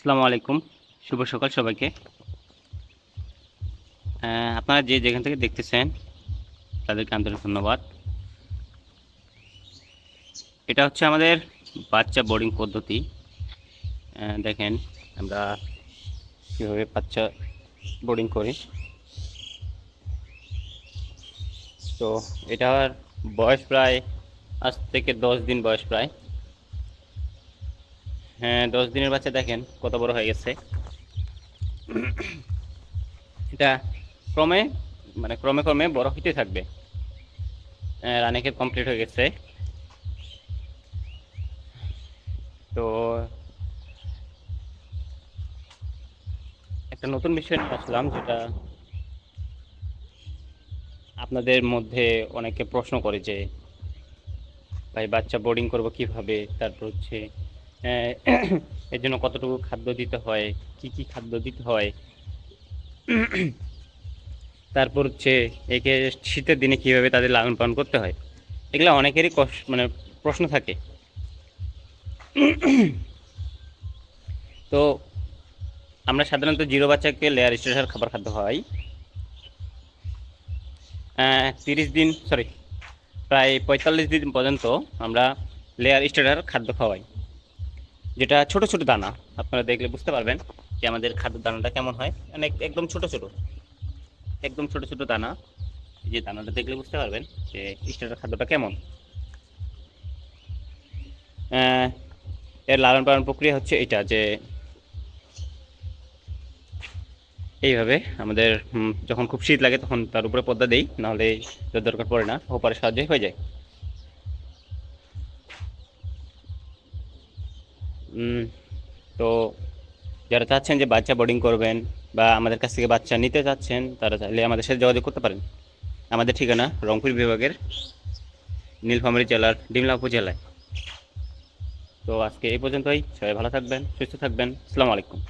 আসসালামু আলাইকুম। শুভ সকাল সবাইকে। আপনারা যে যেখান থেকে দেখতেছেন, তাদেরকে আন্তরিক ধন্যবাদ। এটা হচ্ছে আমাদের বাচ্চা বোর্ডিং পদ্ধতি। দেখেন, আমরা কীভাবে বাচ্চা বোর্ডিং করি। তো এটার বয়স প্রায় আজ থেকে দশ দিন বয়স প্রায়। হ্যাঁ দশ দিনের বাচ্চা দেখেন কত বড় হয়ে গেছে। এটা ক্রমে মানে ক্রমে ক্রমে বড় হইতে থাকবে। রানিকে কমপ্লিট হয়ে গেছে। তো একটা নতুন বিষয় নিয়ে আসলাম, যেটা আপনাদের মধ্যে অনেকে প্রশ্ন করে যে, ভাই, বাচ্চা বোর্ডিং করব কীভাবে? তারপর হচ্ছে এর জন্য কতটুকু খাদ্য দিতে হয়? কি কি খাদ্য দিতে হয়? তারপর হচ্ছে একে শীতের দিনে কীভাবে তাদের লালন পালন করতে হয়? এগুলো অনেকেরই কষ্ট মানে প্রশ্ন থাকে। তো আমরা সাধারণত জিরো বাচ্চাকে লেয়ার স্টেশার খাবার খাদ্য খাওয়াই। তিরিশ দিন সরি প্রায় পঁয়তাল্লিশ দিন পর্যন্ত আমরা লেয়ার স্টেটার খাদ্য খাওয়াই। যেটা ছোট ছোট দানা, আপনারা দেখলে বুঝতে পারবেন যে আমাদের খাদ্য দানাটা কেমন হয়। মানে একদম ছোট ছোট, একদম ছোট ছোট দানা। যে দানাটা দেখলে বুঝতে পারবেন যে স্টেটার খাদ্যটা কেমন। এর লালন পালন প্রক্রিয়া হচ্ছে এটা যে এইভাবে আমাদের যখন খুব শীত লাগে তখন তার উপরে পর্দা দেই, নাহলে দরকার পড়ে না, ওপারে সাহায্যে হয়ে যায়। তো যারা চাচ্ছেন যে বাচ্চা বোর্ডিং করবেন বা আমাদের কাছ থেকে বাচ্চা নিতে চাচ্ছেন, তারা চাইলে আমাদের সাথে যোগাযোগ করতে পারেন। আমাদের ঠিকানা রংপুর বিভাগের নীলফামারী জেলার ডিমলাপুর জেলায়। তো আজকে এই পর্যন্তই। সবাই ভালো থাকবেন, সুস্থ থাকবেন। আসসালামু আলাইকুম।